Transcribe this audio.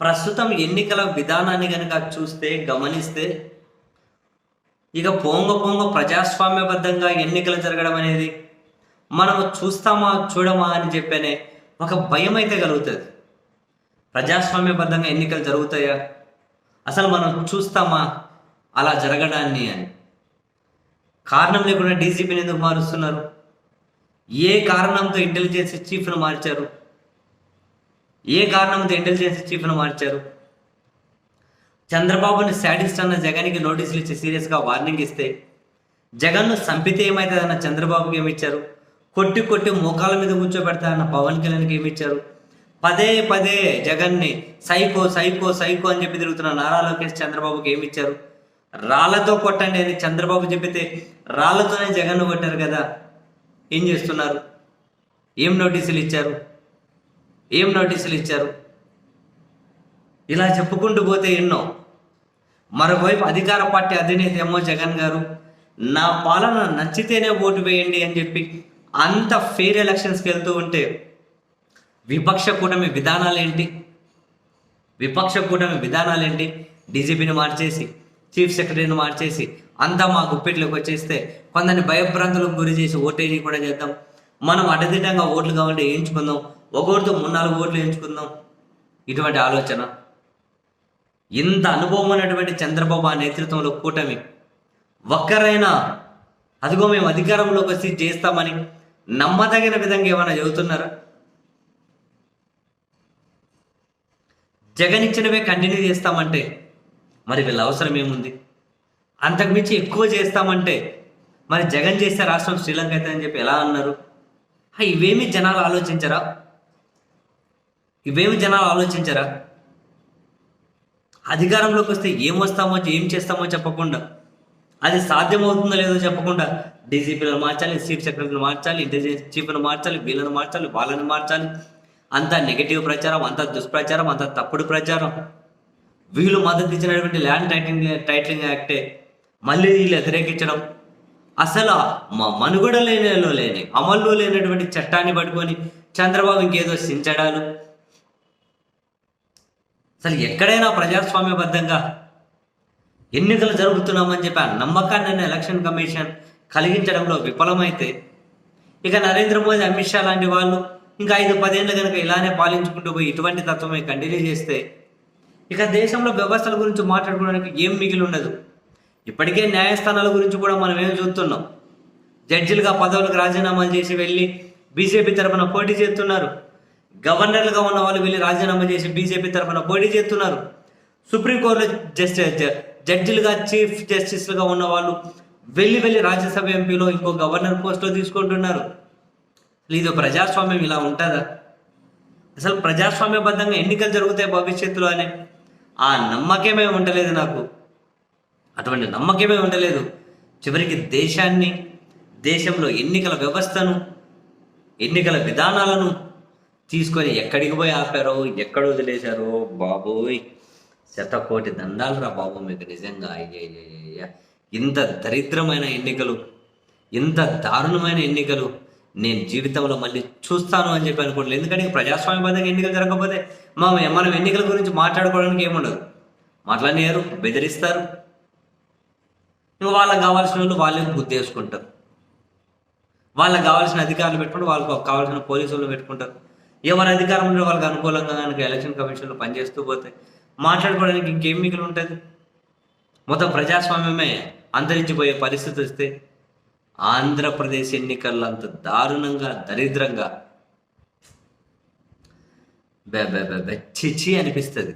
ప్రస్తుతం ఎన్నికల విధానాన్ని కనుక చూస్తే గమనిస్తే ఇక పోంగ పొంగ ప్రజాస్వామ్యబద్ధంగా ఎన్నికలు జరగడం అనేది మనము చూస్తామా చూడమా అని చెప్పనే ఒక భయం అయితే కలుగుతుంది. ప్రజాస్వామ్యబద్ధంగా ఎన్నికలు జరుగుతాయా? అసలు మనం చూస్తామా? అలా జరగడాన్ని అని. కారణం లేకుండా డీజీపీని ఎందుకు మారుస్తున్నారు? ఏ కారణంతో ఇంటెలిజెన్స్ చీఫ్ను మార్చారు? ఏ కారణంతో ఇంటెలిజెన్స్ చీఫ్ను మార్చారు? చంద్రబాబుని శాడిస్ట్ అన్న జగన్కి నోటీసులు ఇచ్చి సీరియస్గా వార్నింగ్ ఇస్తే జగన్ను సంపితే ఏమవుతుందన్న చంద్రబాబుకి ఏమిచ్చారు? కొట్టి కొట్టి మోకాల మీద కూర్చోబెడతా అన్న పవన్ కళ్యాణ్కి ఏమిచ్చారు? పదే పదే జగన్ని సైకో సైకో సైకో అని చెప్పి తిరుగుతున్న నారా లోకేష్ చంద్రబాబుకి ఏమిచ్చారు? రాళ్ళతో కొట్టండి అని చంద్రబాబు చెప్పితే రాళ్ళతోనే జగన్ను కొట్టారు కదా. ఏం చేస్తున్నారు? ఏం నోటీసులు ఇచ్చారు? ఏం నోటీసులు ఇచ్చారు? ఇలా చెప్పుకుంటూ పోతే ఎన్నో. మరోవైపు అధికార పార్టీ అధినేత ఏమో జగన్ గారు నా పాలన నచ్చితేనే ఓటు వేయండి అని చెప్పి అంత ఫెయిర్ ఎలక్షన్స్కి వెళ్తూ ఉంటే విపక్ష కూటమి విధానాలు ఏంటి విపక్ష కూటమి విధానాలు ఏంటి డీజీపీని మార్చేసి చీఫ్ సెక్రటరీని మార్చేసి అంతా మా గుప్పెట్లోకి వచ్చేస్తే కొందరిని భయభ్రాంతులకు గురి చేసి ఓటేజీ కూడా చేద్దాం. మనం అడ్డదిడ్డంగా ఓట్లు కావాలంటే వేయించుకుందాం ఒకరితో మూడు నాలుగు ఓట్లు ఎంచుకుందాం. ఇటువంటి ఆలోచన. ఇంత అనుభవం ఉన్నటువంటి చంద్రబాబు ఆ నేతృత్వంలో కూటమి. ఒక్కరైనా అదిగో మేము అధికారంలోకి వచ్చి చేస్తామని నమ్మదగిన విధంగా ఏమైనా చెబుతున్నారా? జగన్ ఇచ్చినవే కంటిన్యూ చేస్తామంటే మరి వీళ్ళ అవసరం ఏముంది? అంతకుమించి ఎక్కువ చేస్తామంటే మరి జగన్ చేస్తే రాష్ట్రం శ్రీలంక అయితే అని చెప్పి ఎలా అన్నారు? ఇవేమీ ఇవేమి జనాలు ఆలోచించరా? ఇవేమి జనాలు ఆలోచించరా? అధికారంలోకి వస్తే ఏం వస్తామో ఏం చేస్తామో చెప్పకుండా. అది సాధ్యమవుతుందో లేదో చెప్పకుండా డీజీపీలను మార్చాలి చీఫ్ సెక్రటరీని మార్చాలి ఇంటెలిజెన్స్ చీఫ్ను మార్చాలి వీళ్ళని మార్చాలి వాళ్ళని మార్చాలి. అంతా నెగటివ్ ప్రచారం అంత దుష్ప్రచారం అంత తప్పుడు ప్రచారం. వీళ్ళు మద్దతు ఇచ్చినటువంటి ల్యాండ్ టైటింగ్ టైటిలింగ్ యాక్టే మళ్ళీ వీళ్ళు వ్యతిరేకించడం. అసలు మా మనుగడ లేనిలో లేని అమల్లో లేనటువంటి చట్టాన్ని పట్టుకొని చంద్రబాబు ఇంకేదో సించడాలు. అసలు ఎక్కడైనా ప్రజాస్వామ్యబద్ధంగా ఎన్నికలు జరుగుతున్నామని చెప్పి ఆ నమ్మకాన్ని ఎలక్షన్ కమిషన్ కలిగించడంలో విఫలమైతే ఇక నరేంద్ర మోదీ అమిత్ షా లాంటి వాళ్ళు ఇంకా ఐదు పదేళ్ళు కనుక ఇలానే పాలించుకుంటూ పోయి ఇటువంటి తత్వమే కంటిన్యూ చేస్తే ఇక దేశంలో వ్యవస్థల గురించి మాట్లాడుకోవడానికి ఏం మిగిలి ఉండదు. ఇప్పటికే న్యాయస్థానాల గురించి కూడా మనం ఏం చూస్తున్నాం? జడ్జిలుగా పదవులకు రాజీనామాలు చేసి వెళ్ళి బీజేపీ తరఫున పోటీ చేస్తున్నారు. గవర్నర్లుగా ఉన్న వాళ్ళు వెళ్ళి రాజీనామా చేసి బీజేపీ తరఫున పోటీ చేస్తున్నారు. సుప్రీంకోర్టులో జస్టిస్ జడ్జిలుగా చీఫ్ జస్టిస్లుగా ఉన్న వాళ్ళు వెళ్ళి వెళ్ళి రాజ్యసభ ఎంపీలో ఇంకో గవర్నర్ పోస్ట్లో తీసుకుంటున్నారు. ఇది ప్రజాస్వామ్యం ఇలా ఉంటుందా? అసలు ప్రజాస్వామ్యబద్ధంగా ఎన్నికలు జరుగుతాయి భవిష్యత్తులో అనే ఆ నమ్మకమే ఉండలేదు నాకు. అటువంటి నమ్మకమే ఉండలేదు. చివరికి దేశాన్ని దేశంలో ఎన్నికల వ్యవస్థను ఎన్నికల విధానాలను తీసుకొని ఎక్కడికి పోయి ఆపారో? ఎక్కడ వదిలేశారో? బాబోయ్! శతకోటి దండాలురా బాబు మీకు నిజంగా. అయ్యయ్యయ్య ఇంత దరిద్రమైన ఎన్నికలు ఇంత దారుణమైన ఎన్నికలు నేను జీవితంలో మళ్ళీ చూస్తాను అని చెప్పి అనుకోవట్లేదు ఎందుకంటే ఇక ప్రజాస్వామ్యబద్ధంగా ఎన్నికలు జరగకపోతే మా మనం ఎన్నికల గురించి మాట్లాడుకోవడానికి ఏముండదు. మాట్లాడినారు బెదిరిస్తారు. ఇంకా వాళ్ళకి కావాల్సిన వాళ్ళు వాళ్ళే బుద్ధి చేసుకుంటారు వాళ్ళకి కావాల్సిన అధికారులు పెట్టుకుంటారు వాళ్ళకి కావాల్సిన పోలీసులు పెట్టుకుంటారు. ఎవరి అధికారం వాళ్ళకి అనుకూలంగా కనుక ఎలక్షన్ కమిషన్లో పనిచేస్తూ పోతే మాట్లాడుకోవడానికి ఇంకేం మిగిలి ఉంటుంది? మొత్తం ప్రజాస్వామ్యమే అంతరించిపోయే పరిస్థితి వస్తే ఆంధ్రప్రదేశ్ ఎన్నికల్లో అంత దారుణంగా దరిద్రంగా బె బె బె బె చిచి అనిపిస్తుంది.